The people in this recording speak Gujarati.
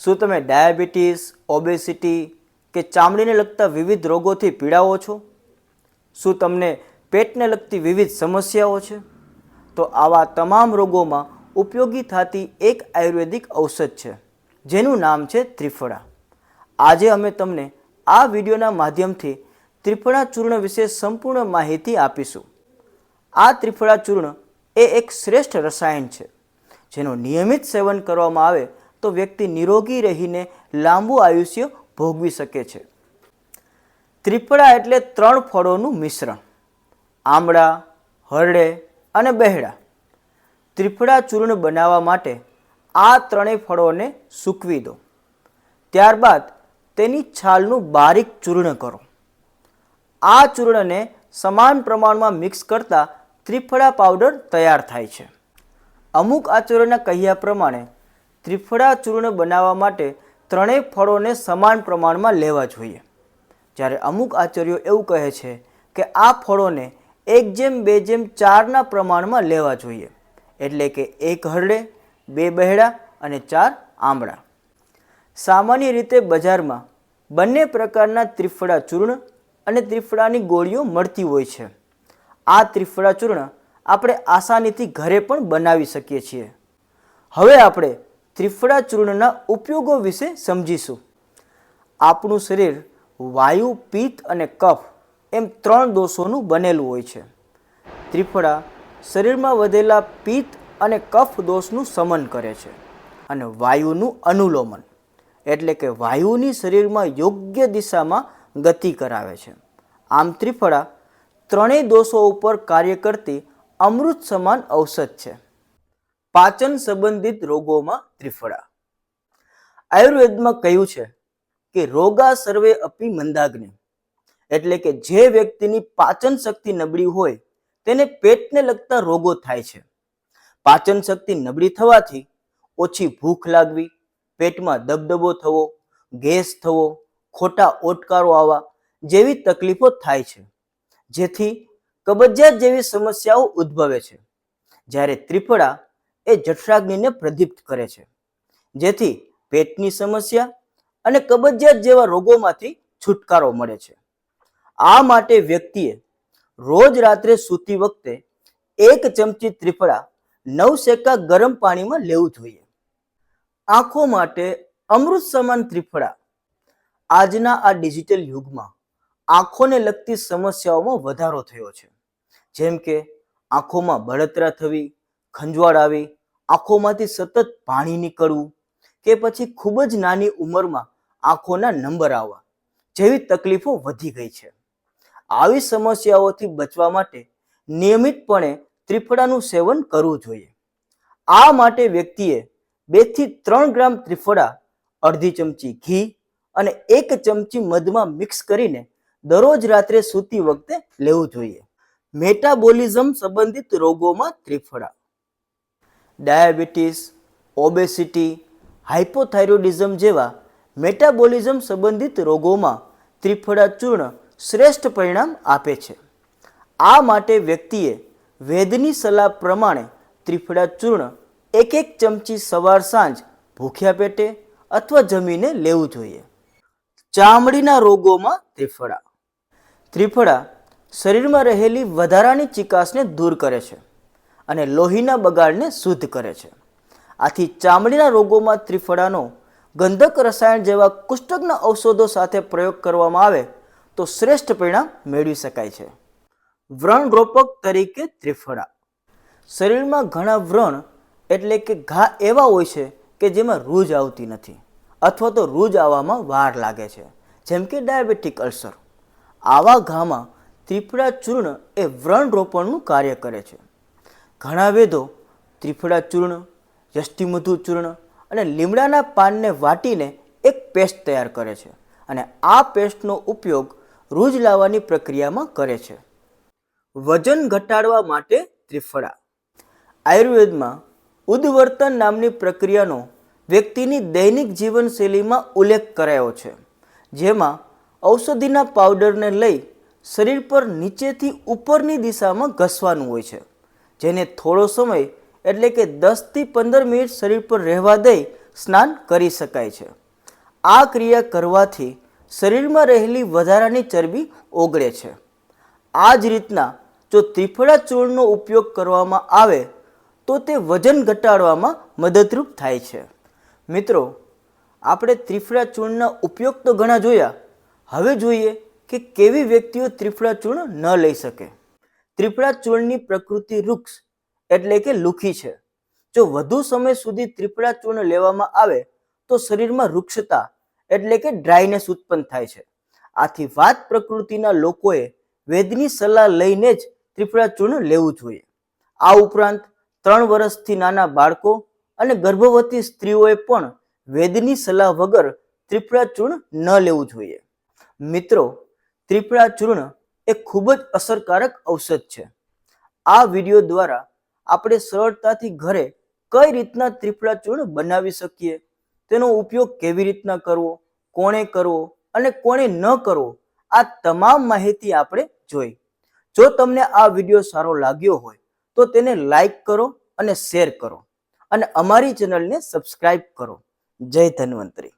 શું તમે ડાયાબિટીસ, ઓબેસિટી કે ચામડીને લગતા વિવિધ રોગોથી પીડાઓ છો? શું તમને પેટને લગતી વિવિધ સમસ્યાઓ છે? તો આવા તમામ રોગોમાં ઉપયોગી થતી એક આયુર્વેદિક ઔષધ છે, જેનું નામ છે ત્રિફળા. આજે અમે તમને આ વિડીયોના માધ્યમથી ત્રિફળા ચૂર્ણ વિશે સંપૂર્ણ માહિતી આપીશું. આ ત્રિફળા ચૂર્ણ એ એક શ્રેષ્ઠ રસાયણ છે, જેનું નિયમિત સેવન કરવામાં આવે તો વ્યક્તિ નિરોગી રહીને લાંબુ આયુષ્ય ભોગવી શકે છે. ત્રિફળા એટલે ત્રણ ફળોનું મિશ્રણ. આમળા, હરડે અને બહેડા ત્રિફળા ચૂર્ણ બનાવવા માટે આ ત્રણેય ફળોને સૂકવી દો. ત્યારબાદ તેની છાલનું બારીક ચૂર્ણ કરો. આ ચૂર્ણને સમાન પ્રમાણમાં મિક્સ કરતાં ત્રિફળા પાવડર તૈયાર થાય છે. અમુક આચાર્યના કહ્યા પ્રમાણે ત્રિફળા ચૂર્ણ બનાવવા માટે ત્રણેય ફળોને સમાન પ્રમાણમાં લેવા જોઈએ. જ્યારે અમુક આચાર્યો એવું કહે છે કે આ ફળોને એક જેમ, બે જેમ, ચારના પ્રમાણમાં લેવા જોઈએ. એટલે કે એક હરડે, બે બહેડા અને ચાર આંબળા સામાન્ય રીતે બજારમાં બંને પ્રકારના ત્રિફળા ચૂર્ણ અને ત્રિફળાની ગોળીઓ મળતી હોય છે. આ ત્રિફળા ચૂર્ણ આપણે આસાનીથી ઘરે પણ બનાવી શકીએ છીએ. હવે આપણે ત્રિફળા ચૂર્ણના ઉપયોગો વિશે સમજીશું. આપણું શરીર વાયુ, પિત્ત અને કફ એમ ત્રણ દોષોનું બનેલું હોય છે. ત્રિફળા શરીરમાં વધેલા પિત્ત અને કફ દોષનું સમન કરે છે અને વાયુનું અનુલોમન, એટલે કે વાયુની શરીરમાં યોગ્ય દિશામાં ગતિ કરાવે છે. આમ ત્રિફળા ત્રણેય દોષો ઉપર કાર્ય કરતી અમૃત સમાન ઔષધ છે. પાચન સંબંધિત રોગોમાં ત્રિફળા. આયુર્વેદમાં કહ્યું છે કે રોગા સર્વે અપી મંદાગ્નિ. એટલે કે જે વ્યક્તિની પાચન શક્તિ નબળી હોય તેને પેટને લગતા રોગો થાય છે. પાચન શક્તિ નબળી થવાથી ઓછી ભૂખ લાગવી, પેટમાં દબદબો થવો, ગેસ થવો, ખોટા ઓટકારો આવવા જેવી તકલીફો થાય છે. જેથી કબજિયાત જેવી સમસ્યાઓ ઉદ્ભવે છે. જ્યારે ત્રિફળા એ જઠરાગ્નિને પ્રદીપ્ત કરે છે. જેથી પેટની સમસ્યા અને કબજિયાત જેવા રોગોમાંથી છુટકારો મળે છે. આ માટે વ્યક્તિએ રોજ રાત્રે સૂતી વખતે એક ચમચી ત્રિફળા નવ સેકા ગરમ પાણીમાં લેવું જોઈએ. આંખો માટે અમૃત સમાન ત્રિફળા આજના આ ડિજિટલ યુગમાં આંખોને લગતી સમસ્યાઓમાં વધારો થયો છે. જેમ કે આંખોમાં બળતરા થવી, ખંજવાળ આવી આંખોમાંથી સતત પાણી નીકળવું કે પછી ખૂબ જ નાની ઉંમરમાં આંખોના નંબર આવવા જેવી તકલીફો વધી ગઈ છે. આવી સમસ્યાઓથી બચવા માટે નિયમિતપણે ત્રિફળાનું સેવન કરવું જોઈએ. આ માટે વ્યક્તિએ બેથી ત્રણ ગ્રામ ત્રિફળા, અડધી ચમચી ઘી અને એક ચમચી મધમાં મિક્સ કરીને દરરોજ રાત્રે સૂતી વખતે લેવું જોઈએ. મેટાબોલિઝમ સંબંધિત રોગોમાં ત્રિફળા ડાયાબિટીસ, ઓબેસિટી હાઇપોથાઇરોડિઝમ જેવા મેટાબોલિઝમ સંબંધિત રોગોમાં ત્રિફળા ચૂર્ણ શ્રેષ્ઠ પરિણામ આપે છે. આ માટે વ્યક્તિએ વેદની સલાહ પ્રમાણે ત્રિફળા ચૂર્ણ એક એક ચમચી સવાર સાંજ ભૂખ્યા પેટે અથવા જમીને લેવું જોઈએ. ચામડીના રોગોમાં ત્રિફળા. ત્રિફળા શરીરમાં રહેલી વધારાની ચિકાસને દૂર કરે છે. અને લોહીના બગાડને શુદ્ધ કરે છે. આથી ચામડીના રોગોમાં ત્રિફળાનો ગંધક રસાયણ જેવા કુષ્ટકના ઔષધો સાથે પ્રયોગ કરવામાં આવે તો શ્રેષ્ઠ પરિણામ મેળવી શકાય છે. વ્રણ રોપક તરીકે ત્રિફળા. શરીરમાં ઘણા વ્રણ એટલે કે ઘા એવા હોય છે કે જેમાં રૂજ આવતી નથી અથવા તો રૂજ આવવામાં વાર લાગે છે, જેમ કે ડાયાબિટીક અલ્સર. આવા ઘામાં ત્રિફળા ચૂર્ણ એ વ્રણ રોપણનું કાર્ય કરે છે. ઘણા વેદો, ત્રિફળા ચૂર્ણ, યષ્ટિમધુ ચૂર્ણ અને લીમડાના પાનને વાટીને એક પેસ્ટ તૈયાર કરે છે અને આ પેસ્ટનો ઉપયોગ રૂજ લાવવાની પ્રક્રિયામાં કરે છે. વજન ઘટાડવા માટે ત્રિફળા. આયુર્વેદમાં ઉદ્વર્તન નામની પ્રક્રિયાનો વ્યક્તિની દૈનિક જીવનશૈલીમાં ઉલ્લેખ કરાયો છે, જેમાં ઔષધિના પાવડરને લઈ શરીર પર નીચેથી ઉપરની દિશામાં ઘસવાનું હોય છે. જેને થોડો સમય, એટલે કે દસથી પંદર મિનિટ શરીર પર રહેવા દઈ સ્નાન કરી શકાય છે. આ ક્રિયા કરવાથી શરીરમાં રહેલી વધારાની ચરબી ઓગળે છે. આ જ રીતના જો ત્રિફળા ચૂર્ણનો ઉપયોગ કરવામાં આવે, તો તે વજન ઘટાડવામાં મદદરૂપ થાય છે. મિત્રો, આપણે ત્રિફળા ચૂર્ણના ઉપયોગ તો ઘણા જોયા. હવે જોઈએ કે કેવી વ્યક્તિઓ ત્રિફળા ચૂર્ણ ન લઈ શકે. ત્રિફળા ચૂર્ણની પ્રકૃતિ વૃક્ષ એટલે કે લુખી છે. જો વધુ સમય સુધી ત્રિફળા ચૂર્ણ લેવામાં આવે, તો શરીરમાં વૃક્ષતા એટલે કે ડ્રાયનેસ ઉત્પન્ન થાય છે. આથી વાત પ્રકૃતિના લોકોએ વેદની સલાહ લઈને જ ત્રિફળા ચૂર્ણ લેવું જોઈએ. આ ઉપરાંત ત્રણ વર્ષથી નાના બાળકો અને ગર્ભવતી સ્ત્રીઓએ પણ વેદની સલાહ વગર ત્રિફળા ચૂર્ણ ન લેવું જોઈએ. મિત્રો ત્રિફળા ચૂર્ણ એ ખૂબ જ અસરકારક ઔષધ છે. આ વીડિયો દ્વારા આપણે સરળતાથી ઘરે કઈ રીતના ત્રિફળા ચૂર્ણ બનાવી શકીએ? તેનો ઉપયોગ કેવી રીતના કરવો? કોણે કરવો? અને કોણે ન કરવો? આ તમામ માહિતી આપણે જોઈ. જો તમને આ વીડિયો સારો લાગ્યો હોય, તો તેને લાઈક કરો અને શેર કરો. અને અમારી ચેનલને સબસ્ક્રાઈબ કરો. જય ધન્વંતરી.